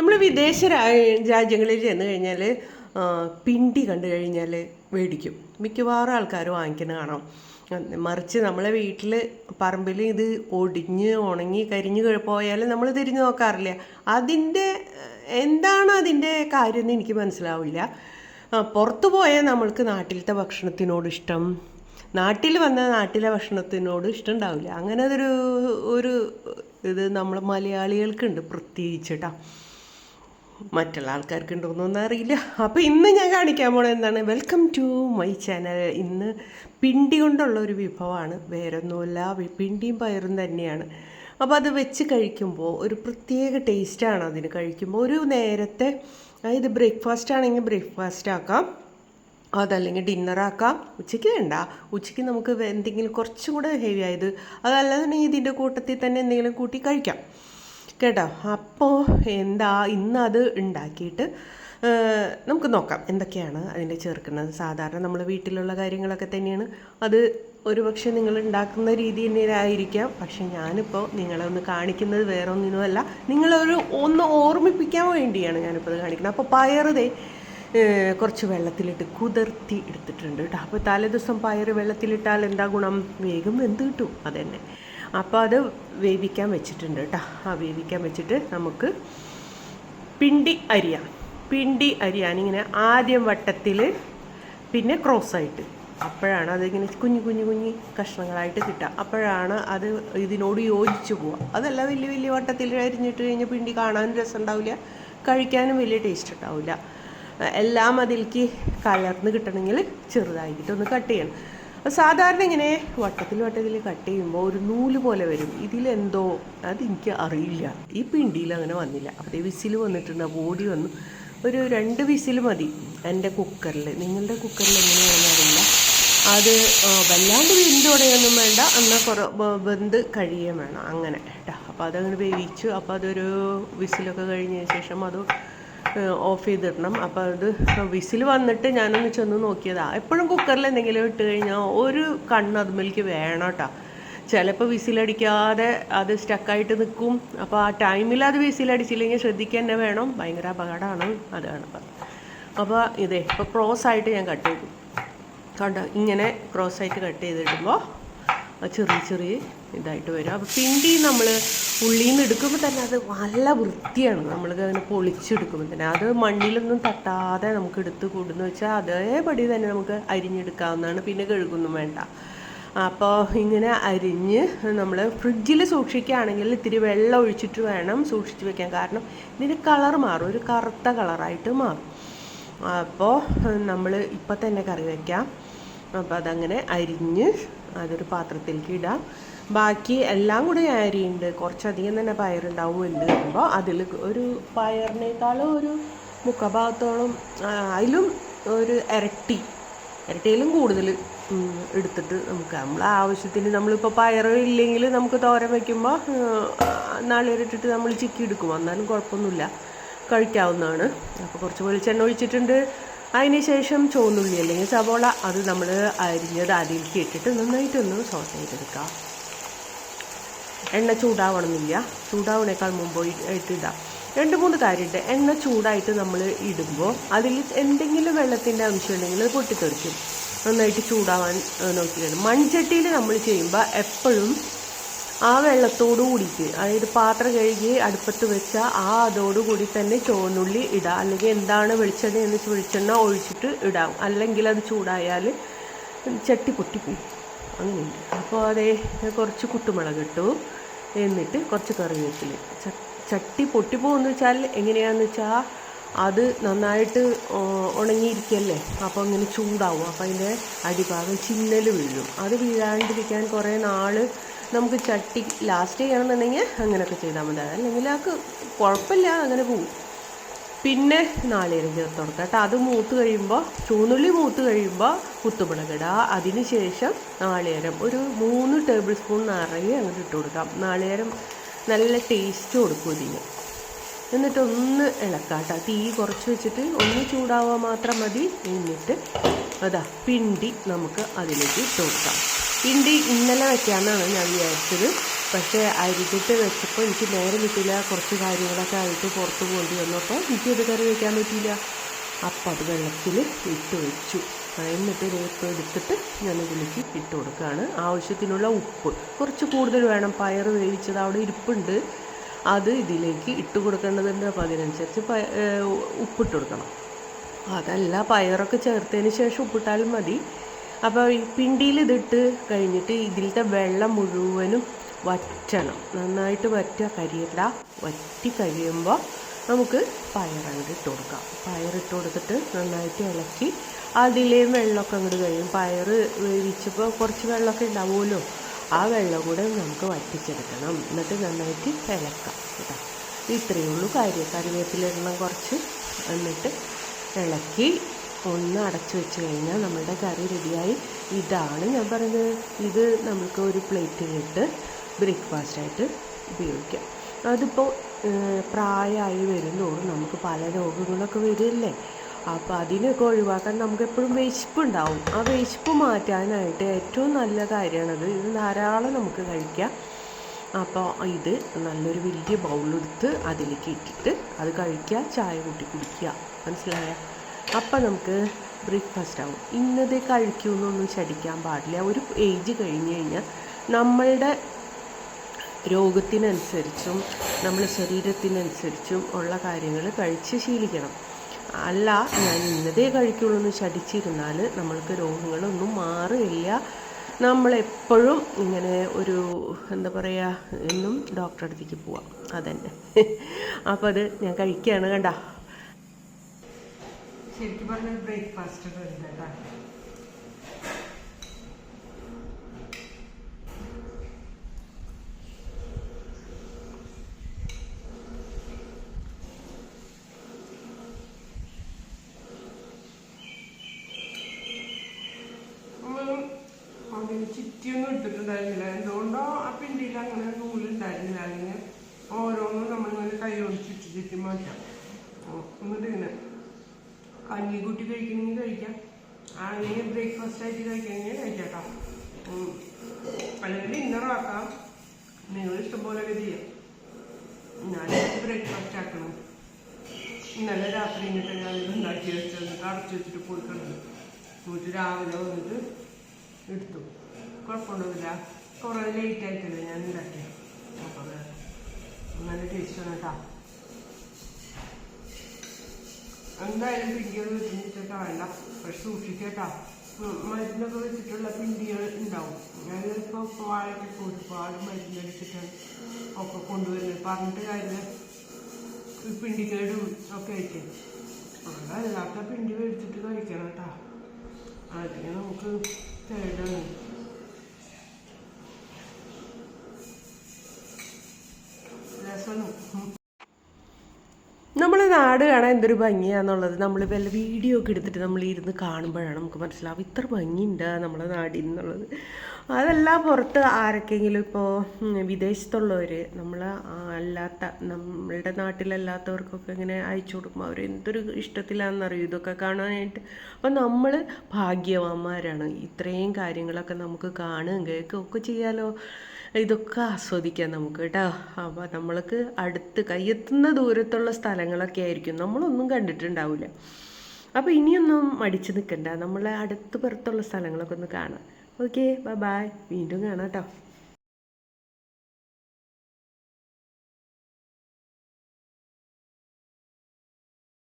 നമ്മൾ വിദേശ രാജ്യങ്ങളിൽ ചെന്ന് കഴിഞ്ഞാൽ പിണ്ടി കണ്ടു കഴിഞ്ഞാൽ മേടിക്കും. മിക്കവാറും ആൾക്കാർ വാങ്ങിക്കുന്നത് കാണാം. മറിച്ച് നമ്മളെ വീട്ടിൽ പറമ്പിൽ ഇത് ഒടിഞ്ഞ് ഉണങ്ങി കരിഞ്ഞ് പോയാൽ നമ്മൾ തിരിഞ്ഞു നോക്കാറില്ല. അതിന്റെ എന്താണ് അതിന്റെ കാര്യം എന്ന് എനിക്ക് മനസ്സിലാവില്ല. പുറത്തു പോയാൽ നമ്മൾക്ക് നാട്ടിലത്തെ ഭക്ഷണത്തിനോട് ഇഷ്ടം. നാട്ടിൽ വന്ന നാട്ടിലെ ഭക്ഷണത്തിനോട് ഇഷ്ടം ഉണ്ടാവില്ല. അങ്ങനെ അതൊരു ഒരു ഇത് നമ്മൾ മലയാളികൾക്കുണ്ട് പ്രത്യേകിച്ചിട്ടാ മറ്റുള്ള ആൾക്കാർക്ക് ഉണ്ടോയെന്നൊന്നും അറിയില്ല. അപ്പോൾ ഇന്ന് ഞാൻ കാണിക്കാൻ പോണത് എന്താണ്? വെൽക്കം ടു മൈ ചാനൽ ഇന്ന് പിണ്ടി കൊണ്ടുള്ള ഒരു വിഭവമാണ്. വേറെ ഒന്നുമില്ല പിണ്ടിയും പയറും തന്നെയാണ്. അപ്പോൾ അത് വെച്ച് കഴിക്കുമ്പോൾ ഒരു പ്രത്യേക ടേസ്റ്റാണ് അതിന് കഴിക്കുമ്പോൾ. ഒരു നേരത്തെ അതായത് ബ്രേക്ക്ഫാസ്റ്റ് ആണെങ്കിൽ ബ്രേക്ക്ഫാസ്റ്റ് ആക്കാം. അതല്ലെങ്കിൽ ഡിന്നറാക്കാം ഉച്ചയ്ക്ക് വേണ്ട. ഉച്ചയ്ക്ക് നമുക്ക് എന്തെങ്കിലും കുറച്ചും കൂടെ ഹെവി ആയത്. അതല്ലാതെ ഇതിന്റെ കൂട്ടത്തിൽ തന്നെ എന്തെങ്കിലും കൂട്ടി കഴിക്കാം. കേട്ടോ. അപ്പോൾ എന്താ ഇന്ന് അത് ഉണ്ടാക്കിയിട്ട് നമുക്ക് നോക്കാം എന്തൊക്കെയാണ് അതിന്റെ ചേർക്കുന്നത്. സാധാരണ നമ്മൾ വീട്ടിലുള്ള കാര്യങ്ങളൊക്കെ തന്നെയാണ്. അത് ഒരു പക്ഷേ നിങ്ങൾ ഉണ്ടാക്കുന്ന രീതി തന്നെയായിരിക്കാം. പക്ഷെ ഞാനിപ്പോൾ നിങ്ങളെ ഒന്ന് കാണിക്കുന്നത് വേറെ ഒന്നിനുമല്ല നിങ്ങളൊരു ഒന്ന് ഓർമ്മിപ്പിക്കാൻ വേണ്ടിയാണ് ഞാനിപ്പോൾ അത് കാണിക്കുന്നത്. അപ്പോൾ പയറുതേ കുറച്ച് വെള്ളത്തിലിട്ട് കുതിർത്തി എടുത്തിട്ടുണ്ട് കേട്ടോ. അപ്പോൾ തലേ ദിവസം പയർ വെള്ളത്തിലിട്ടാൽ എന്താ ഗുണം? വേഗം വെന്ത് കിട്ടും. അതന്നെ. അപ്പോൾ അത് വേവിക്കാൻ വെച്ചിട്ടുണ്ട് കേട്ടോ. ആ വേവിക്കാൻ വെച്ചിട്ട് നമുക്ക് പിണ്ടി അരിയാം. പിണ്ടി അരിയാനിങ്ങനെ ആദ്യം വട്ടത്തിൽ പിന്നെ ക്രോസായിട്ട് അപ്പോഴാണ് അതിങ്ങനെ കുഞ്ഞു കുഞ്ഞു കുഞ്ഞു കഷ്ണങ്ങളായിട്ട് കിട്ടുക. അപ്പോഴാണ് അത് ഇതിനോട് യോജിച്ച് പോവുക. അതല്ല വലിയ വലിയ വട്ടത്തിൽ അരിഞ്ഞിട്ട് കഴിഞ്ഞാൽ പിണ്ടി കാണാനും രസം ഉണ്ടാവില്ല. കഴിക്കാനും വലിയ ടേസ്റ്റ് ഉണ്ടാവില്ല. എല്ലാം അതിലേക്ക് കലർന്ന് കിട്ടണമെങ്കിൽ ചെറുതായിട്ട് ഒന്ന് കട്ട് ചെയ്യണം. സാധാരണ ഇങ്ങനെ വട്ടത്തിൽ വട്ടത്തിൽ കട്ട് ചെയ്യുമ്പോൾ ഒരു നൂൽ പോലെ വരും. ഇതിലെന്തോ അത് എനിക്ക് അറിയില്ല. ഈ പിണ്ടിയിൽ അങ്ങനെ വന്നില്ല. അപ്പോൾ വിസിൽ വന്നിട്ടുണ്ട്. ബോഡി വന്നു. ഒരു രണ്ട് വിസിൽ മതി എന്റെ കുക്കറിൽ. നിങ്ങളുടെ കുക്കറിൽ എങ്ങനെയാണെന്ന് അറിയില്ല. അത് വല്ലാണ്ട് വെന്തുടയൊന്നും വേണ്ട. എന്നാൽ കുറ വെന്ത് കഴിയുകയും വേണം. അങ്ങനെ കേട്ടോ. അപ്പോൾ അതങ്ങനെ വേവിച്ചു. അപ്പോൾ അതൊരു വിസിലൊക്കെ കഴിഞ്ഞതിന് ശേഷം അത് ഓഫ് ചെയ്തിടണം. അപ്പോൾ അത് വിസിൽ വന്നിട്ട് ഞാനൊന്ന് ചെന്ന് നോക്കിയതാണ് എപ്പോഴും കുക്കറിൽ എന്തെങ്കിലും ഇട്ട് കഴിഞ്ഞാൽ ഒരു കണ്ണ് അതുമിലേക്ക് വേണം കേട്ടോ ചിലപ്പോൾ വിസിലടിക്കാതെ അത് സ്റ്റക്കായിട്ട് നിൽക്കും അപ്പോൾ ആ ടൈമിൽ അത് വിസിലടിച്ചില്ലെങ്കിൽ ശ്രദ്ധിക്കുക തന്നെ വേണം. ഭയങ്കര അപകടമാണ്. അതാണ് അപ്പം അപ്പോൾ ഇതേ ഇപ്പോൾ ക്രോസ് ആയിട്ട് ഞാൻ കട്ട് ചെയ്തു. കണ്ടോ? ഇങ്ങനെ ക്രോസ് ആയിട്ട് കട്ട് ചെയ്തിടുമ്പോൾ ചെറിയ ചെറിയ ഇതായിട്ട് വരും. അപ്പോൾ പിണ്ടി നമ്മൾ ഉള്ളിൽ നിന്ന് എടുക്കുമ്പോൾ തന്നെ അത് നല്ല വൃത്തിയാണ്. നമ്മൾ അങ്ങനെ പൊളിച്ചെടുക്കുമ്പോൾ തന്നെ. അത് മണ്ണിലൊന്നും തട്ടാതെ നമുക്ക് എടുത്ത് കൂടുന്നു വെച്ചാൽ അതേപടി തന്നെ നമുക്ക് അരിഞ്ഞെടുക്കാവുന്നതാണ്. പിന്നെ കഴുകൊന്നും വേണ്ട. അപ്പോൾ ഇങ്ങനെ അരിഞ്ഞ് നമ്മൾ ഫ്രിഡ്ജിൽ സൂക്ഷിക്കുകയാണെങ്കിൽ ഇത്തിരി വെള്ളം ഒഴിച്ചിട്ട് വേണം സൂക്ഷിച്ച് വെക്കാൻ. കാരണം ഇതിന്റെ കളർ മാറും. ഒരു കറുത്ത കളറായിട്ട് മാറും. അപ്പോൾ നമ്മൾ ഇപ്പം തന്നെ കറി വയ്ക്കാം അപ്പോൾ അതങ്ങനെ അരിഞ്ഞ് അതൊരു പാത്രത്തിലേക്ക് ഇടാം. ബാക്കി എല്ലാം കൂടെ അരിയുണ്ട്. കുറച്ചധികം തന്നെ പയറുണ്ടാവും എന്ന് വരുമ്പോൾ അതിൽ ഒരു പയറിനേക്കാളും ഒരു മുക്കഭാഗത്തോളം അതിലും ഒരു ഇരട്ടി ഇരട്ടിയിലും കൂടുതൽ എടുത്തിട്ട് നമുക്ക് നമ്മളെ ആവശ്യത്തിന് നമ്മളിപ്പോൾ പയർ ഇല്ലെങ്കിൽ നമുക്ക് തോരൻ വയ്ക്കുമ്പോൾ നാളികേരിട്ടിട്ട് നമ്മൾ ചിക്കി എടുക്കും. എന്നാലും കുഴപ്പമൊന്നുമില്ല. കഴിക്കാവുന്നതാണ്. അപ്പോൾ കുറച്ച് വെളിച്ചെണ്ണ ഒഴിച്ചിട്ടുണ്ട്. അതിന് ശേഷം ചുവന്നുള്ളി അല്ലെങ്കിൽ സവോള അത് നമ്മൾ അരിഞ്ഞത് അതിലേക്ക് ഇട്ടിട്ട് നന്നായിട്ടൊന്ന് സോട്ട് ചെയ്തെടുക്കാം. എണ്ണ ചൂടാവണമെന്നില്ല. ചൂടാവണേക്കാൾ മുമ്പ് ഇട്ടിടാം ഇടാം രണ്ട് മൂന്ന് കാര്യമുണ്ട്. എണ്ണ ചൂടായിട്ട് നമ്മൾ ഇടുമ്പോൾ അതിൽ എന്തെങ്കിലും വെള്ളത്തിന്റെ അംശം ഉണ്ടെങ്കിൽ അത് പൊട്ടിത്തെറിക്കും. നന്നായിട്ട് ചൂടാവാൻ നോക്കിയാണ് മൺചട്ടിയിൽ നമ്മൾ ചെയ്യുമ്പോൾ എപ്പോഴും ആ വെള്ളത്തോടു കൂടിയിട്ട് അതായത് പാത്രം കഴുകി അടുപ്പത്ത് വെച്ച ആ അതോടുകൂടി തന്നെ ചുവന്നുള്ളി ഇടാം അല്ലെങ്കിൽ എന്താണ് വെളിച്ചെണ്ണ എന്ന് വെളിച്ചെണ്ണ ഒഴിച്ചിട്ട് ഇടാം. അല്ലെങ്കിൽ അത് ചൂടായാൽ ചട്ടി പൊട്ടിപ്പോവും അങ്ങനെയുണ്ട്. അപ്പോൾ അതേ കുറച്ച് കുട്ടുമുളക് ഇട്ടു എന്നിട്ട് കുറച്ച് കറിവേപ്പില. ചട്ടി പൊട്ടിപ്പോകുമെന്ന് വെച്ചാൽ എങ്ങനെയാണെന്ന് വെച്ചാൽ അത് നന്നായിട്ട് ഉണങ്ങിയിരിക്കല്ലേ? അപ്പോൾ ഇങ്ങനെ ചൂടാവും. അപ്പോൾ അതിന്റെ അടിഭാഗം ചിന്നൽ വീഴും. അത് വീഴാണ്ടിരിക്കാൻ കുറേ നാൾ നമുക്ക് ചട്ടി ലാസ്റ്റ് ചെയ്യണമെന്നുണ്ടെങ്കിൽ അങ്ങനെയൊക്കെ ചെയ്താൽ മതി. അല്ലെങ്കിൽ ആൾക്ക് കുഴപ്പമില്ല അങ്ങനെ പോവും പിന്നെ നാളികേരം ചേർത്ത് കൊടുക്കുക കേട്ടോ. അത് മൂത്ത് കഴിയുമ്പോൾ ചൂന്നുള്ളി മൂത്ത് കഴിയുമ്പോൾ കുത്തുമുളകിടുക അതിന് ശേഷം നാളികേരം ഒരു മൂന്ന് ടേബിൾ സ്പൂൺ നിറയെ അങ്ങോട്ട് ഇട്ട് കൊടുക്കാം. നാളികേരം നല്ല ടേസ്റ്റ് കൊടുക്കും ഇതിന്. എന്നിട്ട് ഒന്ന് ഇളക്കാം തീ കുറച്ച് വെച്ചിട്ട് ഒന്ന് ചൂടാവുക മാത്രം മതി. എന്നിട്ട് അതാ പിണ്ടി നമുക്ക് അതിലേക്ക് ഇട്ട് കൊടുക്കാം. പിണ്ടി ഇന്നലെ വെക്കാമെന്നാണ് ഞാൻ വിചാരിച്ചത്. പക്ഷേ അരിഞ്ഞിട്ട് വെച്ചപ്പോൾ എനിക്ക് നേരെ കിട്ടില്ല കുറച്ച് കാര്യങ്ങളൊക്കെ ആയിട്ട് പുറത്ത് പോകേണ്ടി വന്നപ്പോൾ എനിക്കത് കറി വയ്ക്കാൻ പറ്റിയില്ല. അപ്പം അത് വെള്ളത്തിൽ ഇട്ട് വെച്ചു. എന്നിട്ട് ഇതിപ്പോൾ എടുത്തിട്ട് ഞാൻ ഇതിലേക്ക് ഇട്ട് കൊടുക്കുകയാണ്. ആവശ്യത്തിനുള്ള ഉപ്പ്. കുറച്ച് കൂടുതൽ വേണം. പയർ വേവിച്ചത് അവിടെ ഇരിപ്പുണ്ട്. അത് ഇതിലേക്ക് ഇട്ട് കൊടുക്കേണ്ടതുണ്ട്. അപ്പോൾ അതിനനുസരിച്ച് ഉപ്പിട്ട് കൊടുക്കണം. അതല്ല പയറൊക്കെ ചേർത്തതിന് ശേഷം ഉപ്പിട്ടാലും മതി. അപ്പോൾ പിണ്ടിയിൽ ഇതിട്ട് കഴിഞ്ഞിട്ട് ഇതിലത്തെ വെള്ളം മുഴുവനും വറ്റണം. നന്നായിട്ട് വറ്റുക കരിയില്ല വറ്റി കഴിയുമ്പോൾ നമുക്ക് പയറങ്ങോട്ട് ഇട്ട് കൊടുക്കാം. പയറിട്ട് കൊടുത്തിട്ട് നന്നായിട്ട് ഇളക്കി അതിലേയും വെള്ളമൊക്കെ അങ്ങോട്ട് കഴിയും. പയർ വേവിച്ചപ്പോൾ കുറച്ച് വെള്ളമൊക്കെ ഉണ്ടാവുമല്ലോ ആ വെള്ളം കൂടെ നമുക്ക് വറ്റിച്ചെടുക്കണം. എന്നിട്ട് നന്നായിട്ട് ഇളക്കാം കേട്ടോ. ഇത്രയേ ഉള്ളൂ കാര്യം. കറിവേപ്പിലെണ്ണം കുറച്ച് എന്നിട്ട് ഇളക്കി ഒന്ന് അടച്ചു വെച്ച് കഴിഞ്ഞാൽ നമ്മുടെ കറി റെഡിയായി ഇതാണ് ഞാൻ പറയുന്നത്. ഇത് നമുക്ക് ഒരു പ്ലേറ്റിലിട്ട് ബ്രേക്ക്ഫാസ്റ്റായിട്ട് ഉപയോഗിക്കാം. അതിപ്പോൾ പ്രായമായി വരുന്നതോറും നമുക്ക് പല രോഗങ്ങളൊക്കെ വരില്ലേ? അപ്പോൾ അതിനൊക്കെ ഒഴിവാക്കാൻ നമുക്ക് എപ്പോഴും വിശപ്പുണ്ടാവും. ആ വിശപ്പ് മാറ്റാനായിട്ട് ഏറ്റവും നല്ല കാര്യമാണത് ഇത് ധാരാളം നമുക്ക് കഴിക്കാം. അപ്പോൾ ഇത് നല്ലൊരു വലിയ ബൗളെടുത്ത് അതിലേക്ക് ഇട്ടിട്ട് അത് കഴിക്കുക ചായ കൂട്ടി കുടിക്കുക. മനസ്സിലായ? അപ്പം നമുക്ക് ബ്രേക്ക്ഫാസ്റ്റ് ആവും ഇന്നതേ കഴിക്കുമെന്നൊന്നും ശടിക്കാൻ പാടില്ല. ഒരു ഏജ് കഴിഞ്ഞ് കഴിഞ്ഞാൽ നമ്മളുടെ രോഗത്തിനനുസരിച്ചും നമ്മുടെ ശരീരത്തിനനുസരിച്ചും ഉള്ള കാര്യങ്ങൾ കഴിച്ച് ശീലിക്കണം. അല്ല ഞാൻ ഇന്നതേ കഴിക്കുള്ളൂ എന്ന് ശഠിച്ചിരുന്നാൽ നമ്മൾക്ക് രോഗങ്ങളൊന്നും മാറില്ല. നമ്മളെപ്പോഴും ഇങ്ങനെ ഒരു എന്താ പറയുക എന്നും ഡോക്ടറെ അടുത്തേക്ക് പോവാം. അതന്നെ. അപ്പോൾ അത് ഞാൻ കഴിക്കുകയാണ് കണ്ട. ശരിക്കും പറഞ്ഞാൽ ബ്രേക്ക്ഫാസ്റ്റ് കേട്ടോ അതിന് ചുറ്റിയൊന്നും ഇട്ടിട്ടുണ്ടായിരുന്നില്ല എന്തുകൊണ്ടോ ആ പിണ്ടിയിൽ അങ്ങനെ നൂലുണ്ടായിരുന്നില്ല അല്ലെങ്കിൽ ഓരോന്നും നമ്മളിങ്ങനെ കൈ കൊണ്ട് ചുറ്റി ചുറ്റി മാറ്റാം. എന്നിട്ട് ഇങ്ങനെ കഞ്ഞി കൂട്ടി കഴിക്കണമെങ്കിൽ കഴിക്കാം. അല്ലെങ്കിൽ ബ്രേക്ക്ഫാസ്റ്റ് ആയിട്ട് കഴിക്കണമെങ്കിൽ കഴിക്കാം അല്ലെങ്കിൽ ഡിന്നറാക്കാം നിങ്ങൾ ഇഷ്ടംപോലെയൊക്കെ ചെയ്യാം. ഞാൻ ബ്രേക്ക്ഫാസ്റ്റ് ആക്കണം. ഇന്നലെ രാത്രി ഞാൻ ഇത് ഉണ്ടാക്കി വെച്ചത്. അടച്ചു വെച്ചിട്ട് പോയി കിടന്നു എന്നിട്ട് രാവിലെ വന്നിട്ട് കുഴപ്പമൊന്നുമില്ല. കുറേ ലേറ്റ് ആയിട്ടില്ല ഞാൻ ഉണ്ടാക്കിയത് അപ്പോൾ അത് ടേസ്റ്റ് ടേസ്റ്റാണ് കേട്ടോ എന്തായാലും പിണ്ടികൾ വെച്ചിട്ടൊക്കെ വേണ്ട. പക്ഷെ സൂക്ഷിക്കട്ടോ മരുന്നൊക്കെ വെച്ചിട്ടുള്ള പിണ്ടികൾ ഉണ്ടാവും. ഞാനിപ്പോൾ വാഴയ്ക്ക് ഒരുപാട് മരുന്നടിച്ചിട്ടാണ് ഒക്കെ കൊണ്ടുവരുന്നത്. പറഞ്ഞിട്ട് കാര്യം ഈ പിണ്ടിക്കേടും ഒക്കെ ആയിട്ട്. അതല്ലാത്ത പിണ്ടി മേടിച്ചിട്ട് കഴിക്കണം കേട്ടോ അല്ലെങ്കിൽ നമുക്ക് കേടാണ് രസമാണ് നമ്മൾ നാട് കാണാൻ എന്തൊരു ഭംഗിയാന്നുള്ളത്. നമ്മൾ വല്ല വീഡിയോ ഒക്കെ എടുത്തിട്ട് നമ്മൾ ഇരുന്ന് കാണുമ്പോഴാണ് നമുക്ക് മനസ്സിലാവും ഇത്ര ഭംഗിയുണ്ട് നമ്മുടെ നാടിൽ നിന്നുള്ളത്. അതല്ല പുറത്ത് ആരൊക്കെങ്കിലും ഇപ്പോൾ വിദേശത്തുള്ളവർ നമ്മൾ അല്ലാത്ത നമ്മളുടെ നാട്ടിലല്ലാത്തവർക്കൊക്കെ ഇങ്ങനെ അയച്ചു കൊടുക്കുമ്പോൾ അവർ എന്തൊരു ഇഷ്ടത്തിലാണെന്നറിയും? ഇതൊക്കെ കാണാനായിട്ട്. അപ്പം നമ്മൾ ഭാഗ്യവാന്മാരാണ്. ഇത്രയും കാര്യങ്ങളൊക്കെ നമുക്ക് കാണുകയും കേൾക്കുകയും ഒക്കെ ചെയ്യാലോ. ഇതൊക്കെ ആസ്വദിക്കാം നമുക്ക് കേട്ടോ. അപ്പോൾ നമ്മൾക്ക് അടുത്ത് കയ്യെത്തുന്ന ദൂരത്തുള്ള സ്ഥലങ്ങളൊക്കെ ആയിരിക്കും. നമ്മളൊന്നും കണ്ടിട്ടുണ്ടാവില്ല അപ്പോൾ ഇനിയൊന്നും മടിച്ച് നിൽക്കണ്ട നമ്മളെ അടുത്ത് പുറത്തുള്ള സ്ഥലങ്ങളൊക്കെ ഒന്ന് കാണാം. ഓക്കെ ബൈ ബൈ വീണ്ടും കാണാം കേട്ടോ.